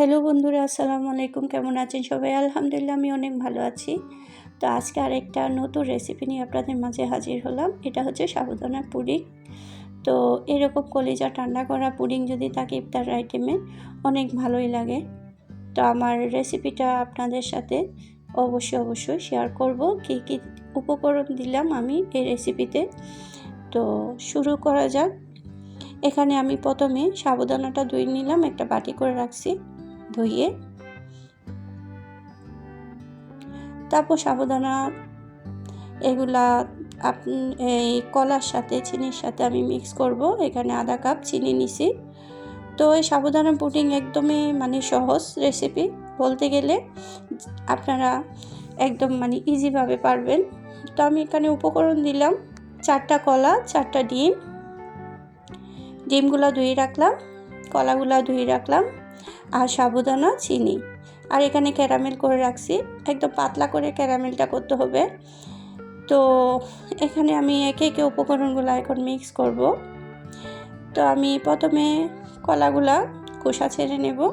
Hello বন্ধুরা, আসসালামু আলাইকুম। কেমন আছেন সবাই? আলহামদুলিল্লাহ, আমি অনেক ভালো আছি। তো আজকে আরেকটা নতুন রেসিপি নিয়ে আপনাদের মাঝে হাজির হলাম। এটা হচ্ছে সাবুদানা পুডিং। তো এরকম কলিজা ঠান্ডা করা পুডিং যদি থাকে ইফতার আইটেমে অনেক ভালোই লাগে। তো আমার রেসিপিটা আপনাদের সাথে অবশ্যই অবশ্যই শেয়ার করব। কী কী উপকরণ দিলাম আমি এই রেসিপিতে তো শুরু করা যাক। এখানে আমি প্রথমে সাবুদানাটা ধুয়ে নিলাম, একটা বাটি করে রাখছি। ধুইয়ে তারপর সাবুদানা, এগুলা এই কলার সাথে, চিনির সাথে আমি মিক্স করব। এখানে আধা কাপ চিনি নিছি। তো এই সাবুদানা পুডিং একদমই মানে সহজ রেসিপি বলতে গেলে। আপনারা একদম মানে ইজিভাবে পারবেন। তো আমি এখানে উপকরণ দিলাম চারটা কলা, চারটা ডিম। ডিমগুলো ধুয়ে রাখলাম, কলাগুলো ধুয়ে রাখলাম। আর সাবুদানা, চিনি। আর এখানে ক্যারামেল করে রাখছি। একদম পাতলা করে ক্যারামেলটা করতে হবে। তো এখানে আমি একে একে উপকরণগুলো এখন মিক্স করব। তো আমি প্রথমে কলাগুলা খোসা ছেড়ে নেব।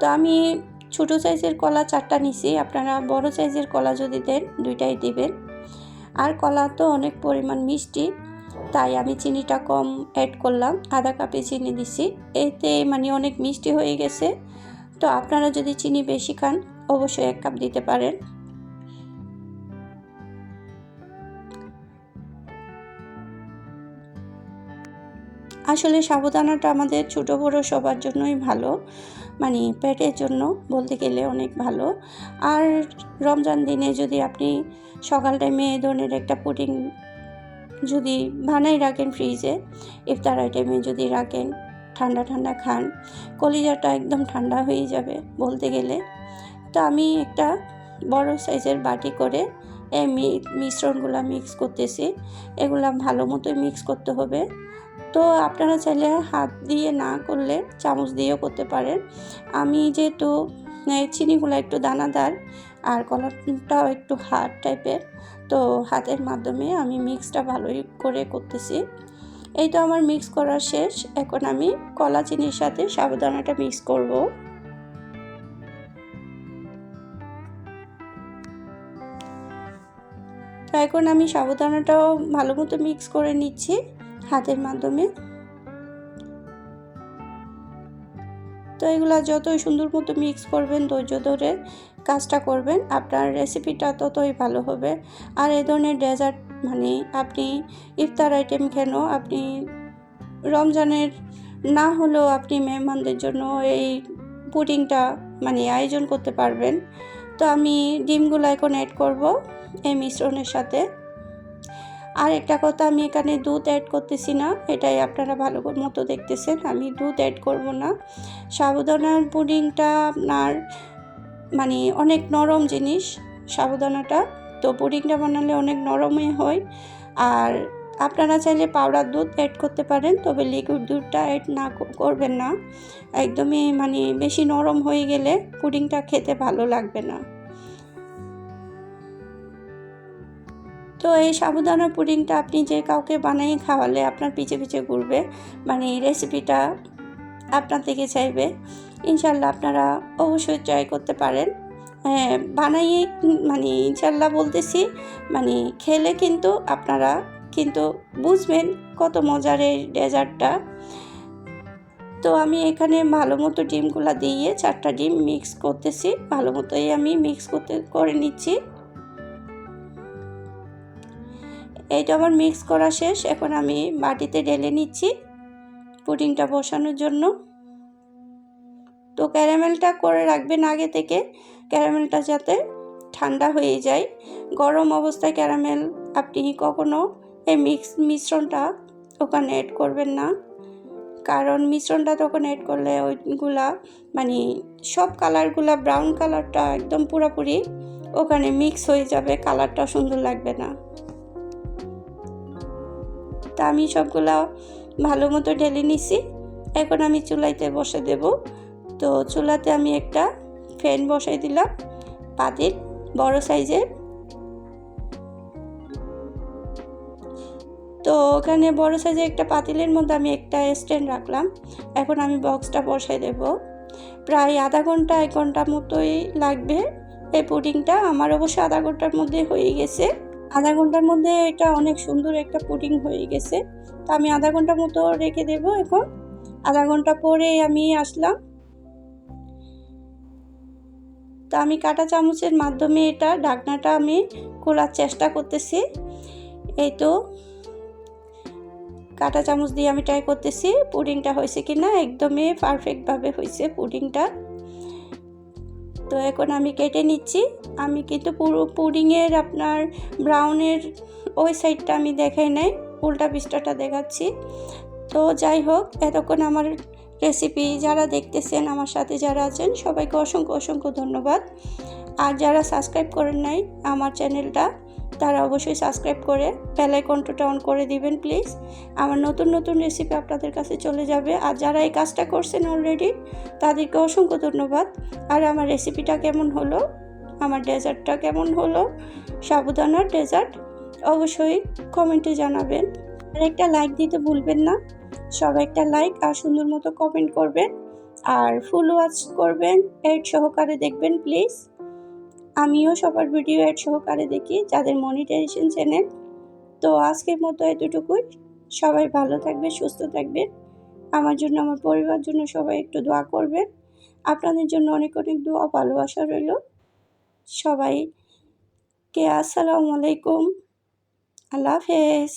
তো আমি ছোটো সাইজের কলা চারটা নিছি। আপনারা বড় সাইজের কলা যদি দেন, দুইটাই দিবেন। আর কলা তো অনেক পরিমাণ মিষ্টি। তাই আমি চিনিটা কম অ্যাড করলাম, আধা কাপে চিনি দিছি। এতে মানে অনেক মিষ্টি হয়ে গেছে। তো আপনারা যদি চিনি বেশি খান, অবশ্যই এক কাপ দিতে পারেন। আসলে সাবুদানাটা আমাদের ছোটো বড়ো সবার জন্যই ভালো মানে পেটের জন্য বলতে গেলে অনেক ভালো। আর রমজান দিনে যদি আপনি সকাল টাইমে এই ধরনের একটা পুডিং যদি বানাই রাখেন ফ্রিজে, ইফতার আইটেমে যদি রাখেন, ঠান্ডা ঠান্ডা খান, কলিজাটা একদম ঠান্ডা হয়ে যাবে বলতে গেলে। তো আমি একটা বড় সাইজের বাটি করে এই মিশ্রণগুলো মিক্স করতেছি, এগুলা ভালো মতোই মিক্স করতে হবে। তো আপনারা চাইলে হাত দিয়ে না করলে চামচ দিয়েও করতে পারেন। আমি যেহেতু চিনিগুলো একটু দানাদার আর কলারটাও একটু হার্ড টাইপের তো হাতের মাধ্যমে আমি মিক্সটা ভালোই করে করতেছি। এই তো আমার মিক্স করা শেষ, এখন আমি কলা চিনির সাথে সাবুদানাটা মিক্স করব। তো এখন আমি সাবুদানাটাও ভালো মতো মিক্স করে নিচ্ছি হাতের মাধ্যমে। তো এগুলো যতই সুন্দর মতো মিক্স করবেন, ধৈর্য ধরে কাজটা করবেন, আপনার রেসিপিটা ততই ভালো হবে। আর এই ধরনের ডেজার্ট মানে আপনি ইফতার আইটেম কেন, আপনি রমজানের না হলেও আপনি মেহমানদের জন্য এই পুডিংটা মানে আয়োজন করতে পারবেন। তো আমি ডিমগুলো এখন অ্যাড করব এই মিশ্রণের সাথে। আর একটা কথা, আমি এখানে দুধ অ্যাড করতেছি না। এটাই আপনারা ভালো মতো দেখতেছেন। আমি দুধ অ্যাড করব না। সাবুদানার পুডিংটা আপনার মানে অনেক নরম জিনিস সাবুদানাটা। তো পুডিংটা বানালে অনেক নরমই হয়। আর আপনারা চাইলে পাউডার দুধ অ্যাড করতে পারেন, তবে লিকুইড দুধটা অ্যাড না করবেন না। একদমই মানে বেশি নরম হয়ে গেলে পুডিংটা খেতে ভালো লাগবে না। তো এই সাবুদানা পুডিংটা আপনি যে কাউকে বানিয়ে খাওয়ালে আপনার পিছে পিছে ঘুরবে মানে এই রেসিপিটা আপনার থেকে চাইবে, ইনশাল্লাহ আপনারা অবশ্যই ট্রাই করতে পারেন। বানাইয়ে মানে ইনশাল্লাহ বলতেছি মানে খেলে কিন্তু আপনারা কিন্তু বুঝবেন কত মজার এই ডেজার্টটা। তো আমি এখানে ভালো মতো ডিমগুলো দিয়ে চারটা ডিম মিক্স করতেছি ভালো মতোই আমি মিক্স করতে, করে নিচ্ছি। এইটা আমার মিক্স করা শেষ, এখন আমি বাটিতে ঢেলে নিচ্ছি পুডিংটা বসানোর জন্য। তো ক্যারামেলটা করে রাখবেন আগে থেকে, ক্যারামেলটা যাতে ঠান্ডা হয়ে যায়। গরম অবস্থায় ক্যারামেল আপনি কখনো এই মিক্স মিশ্রণটা ওখানে অ্যাড করবেন না। কারণ মিশ্রণটা তখন অ্যাড করলে ওইগুলা মানে সব কালারগুলা ব্রাউন কালারটা একদম পুরোপুরি ওখানে মিক্স হয়ে যাবে কালারটা সুন্দর লাগবে না। তা আমি সবগুলো ভালো মতো ঢেলে নিছি। এখন আমি চুলাইতে বসে দেব। তো চুলাতে আমি একটা ফ্যান বসাই দিলাম, পাতিল বড় সাইজের। তো ওখানে বড় সাইজের একটা পাতিলের মধ্যে আমি একটা স্ট্যান্ড রাখলাম। এখন আমি বক্সটা বসাই দেব। প্রায় আধা ঘণ্টা, এক ঘণ্টার মতোই লাগবে। এই পুডিংটা আমার অবশ্য আধা ঘণ্টার মধ্যে হয়ে গেছে। আধা ঘণ্টার মধ্যে এটা অনেক সুন্দর একটা পুডিং হয়ে গেছে। তো আমি আধা ঘণ্টা মতো রেখে দেব এখন। আধা ঘণ্টা পরে আমি আসলাম। তো আমি কাটা চামচের মাধ্যমে এটা ঢাকনাটা আমি খোলার চেষ্টা করতেছি। এই তো কাটা চামচ দিয়ে আমি ট্রাই করতেছি। পুডিংটা হয়েছে কি না একদমই পারফেক্টভাবে হয়েছে পুডিংটা। তো এখন আমি কেটে নিচ্ছি। আমি কিন্তু পুরো পুডিংয়ের আপনার ব্রাউনের ওই সাইডটা আমি দেখাই নাই, উল্টা পিস্টাটা দেখাচ্ছি। তো যাই হোক, এতক্ষণ আমার রেসিপি যারা দেখতেছেন, আমার সাথে যারা আছেন, সবাইকে অসংখ্য অসংখ্য ধন্যবাদ। আর যারা সাবস্ক্রাইব করেন নাই, আমার চ্যানেলটা তারা অবশ্যই সাবস্ক্রাইব করে বেলাইকনটা অন করে দিবেন প্লিজ আমার নতুন নতুন রেসিপি আপনাদের কাছে চলে যাবে। আর যারা এই কাজটা করছেন অলরেডি তাদেরকে অসংখ্য ধন্যবাদ। আর আমার রেসিপিটা কেমন হলো? আমার ডেজার্টটা কেমন হলো? সাবুদানার ডেজার্ট অবশ্যই কমেন্টে জানাবেন। আর একটা লাইক দিতে ভুলবেন না। সবাই একটা লাইক আর সুন্দর মতো কমেন্ট করবেন। আর ফুল ওয়াচ করবেন। এড সহকারে দেখবেন প্লিজ আমিও সবার ভিডিও এড সহকারে দেখি, যাদের মনিটাইজেশন চ্যানেল তো আজকের মতো এতটুকুই। সবাই ভালো থাকবে সুস্থ থাকবে আমার জন্য, আমার পরিবার জন্য সবাই একটু দোয়া করবেন। আপনাদের জন্য অনেক অনেক দোয়া, ভালোবাসা রইল। সবাইকে আসসালামু আলাইকুম। আল্লাহ হাফেজ।